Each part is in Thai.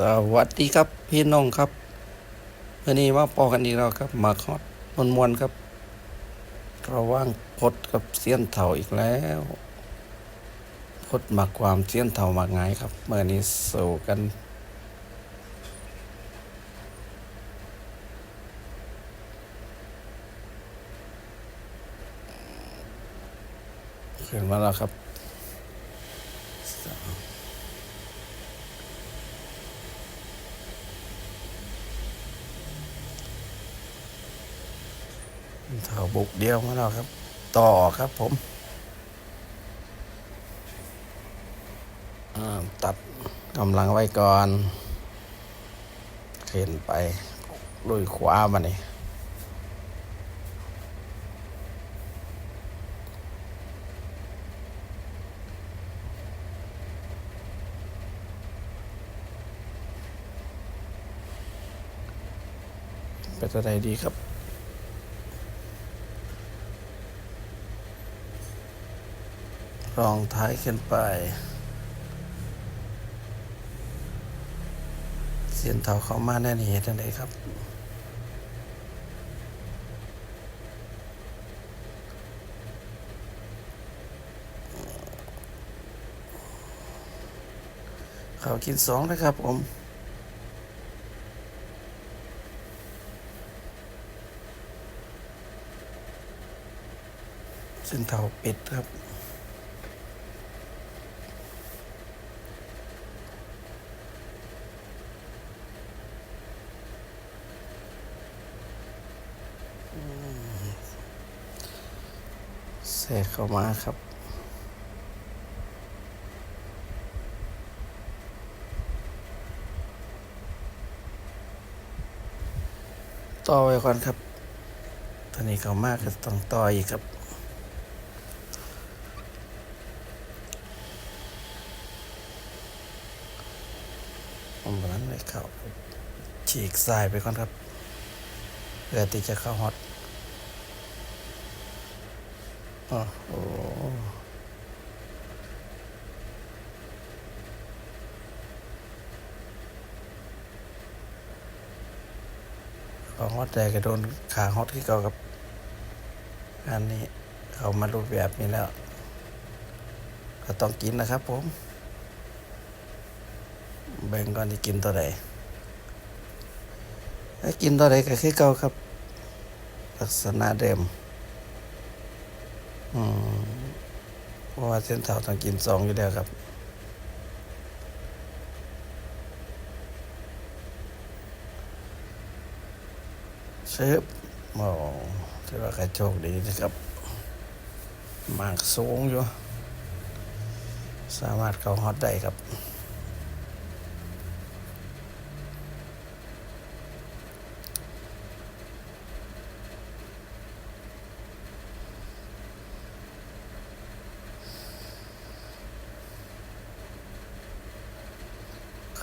สวัสดีครับพี่น้องครับวันนี้มาปอกันอีกแล้วครับมาคอดมวนมวนๆครับ ระว่างพดกับเสี้ยนเถาอีกแล้วพดมากความเสี้ยนเถามากไงายครับเมื่อนี้สู้กันขึ้นมาแล้วครับ เท่าบุกเดียวมาแล้วครับ ต่อครับผมตัดกำลังไว้ก่อนเข็นไปลุยขวามานี่เป็นอะไรดีครับ รองท้ายขึ้นไป เสียนเถาเข้ามาแน่นี่ทันใดครับ เขากินสองนะครับผมเส้นเถาปิดครับ แทรกเข้ามาครับต่อไว้ก่อนครับ ตอนนี้เขามากก็ต้องต่ออีกครับ ผมวันนั้นไม่เข้าฉีกสายไปก่อนครับเพื่อที่จะเข้าฮอต โอ้โหของฮอตแต่ก็โดนขาฮอตที่เก่ากับ อันนี้เขามารูปแบบนี้แล้ว ก็ต้องกินนะครับผม แบ่งก่อนที่กินตัวใดถ้ากินตัวใดก็คือเก่าครับ ลักษณะเดิมอืม เพราะว่าเส้นเถาต้องกินสองอยู่แล้วครับเชฟโอ้ถือว่าใครโชคดีนะครับมากสูงอยู่ สามารถเข้าฮอตได้ครับ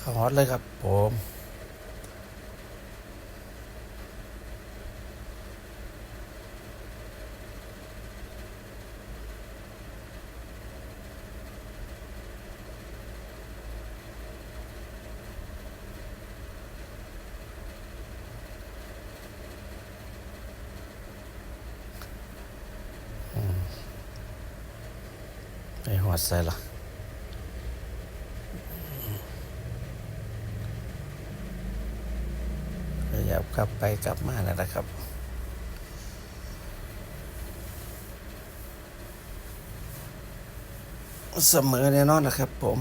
ข้าฮอตเลยครับผมไปหอดใส่ละขยับ กลับไปกลับมาแล้วนะครับเสมอแน่นอนนะครับ ผม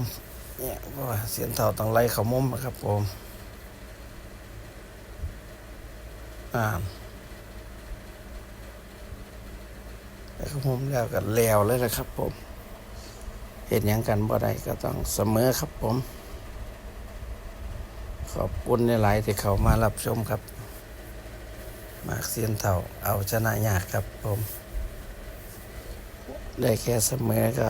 เนี่ยเพราะว่าเสียนเท่าต้องไล่เขามุมนะครับ ผมอ่านไล่เขามุมแล้วก็แล้วเลยนะครับ ผมเห็นอย่างกันบ่ได้ก็ต้องเสมอครับผม ขอบคุณในหลายที่เขามารับชมครับ มากเสียนเท่าเอาชนะยากครับผม ได้แค่เสมอก็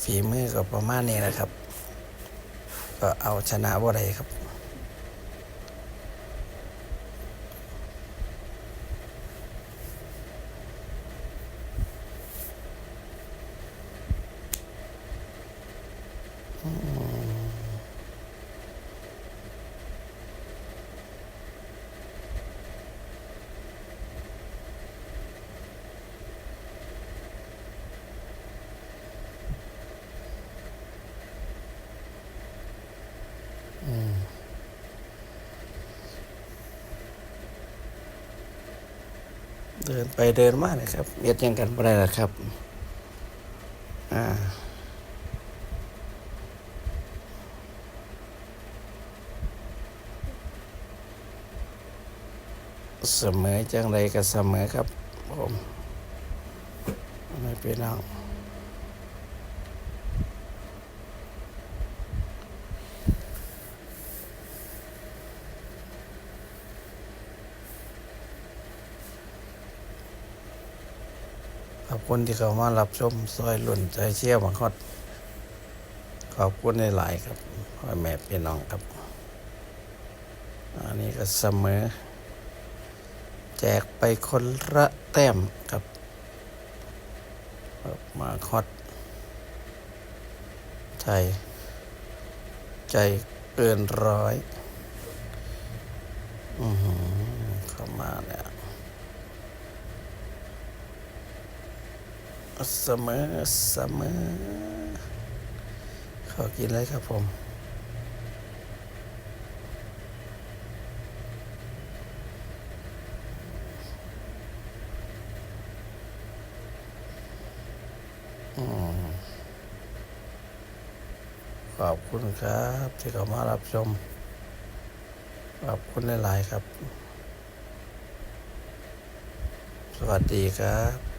ฝีมือก็ประมาณนี้นะครับ ก็เอาชนะบ่ได้ครับอืม เดินไปเดินมาเลยครับเบียดยังกันไม่ได้ละครับอ่าเสมอจังไรก็เสมอครับผมไม่เป็นน้อง ขอบคุณที่เขามารับชมซอยหลุ่นใจเชี่ยวมาคอด ขอบคุณในหลายครับพ่อแม่พี่น้องครับ อันนี้ก็เสมอ แจกไปคนละแต้มครับ มาคอดไทยใจเกินร้อย อือหือเข้ามาเนี่ย เสมอเสมอขอกินเลยครับผมอืมขอบคุณครับ ที่เข้ามารับชม ขอบคุณหลาย ๆ ครับ สวัสดีครับ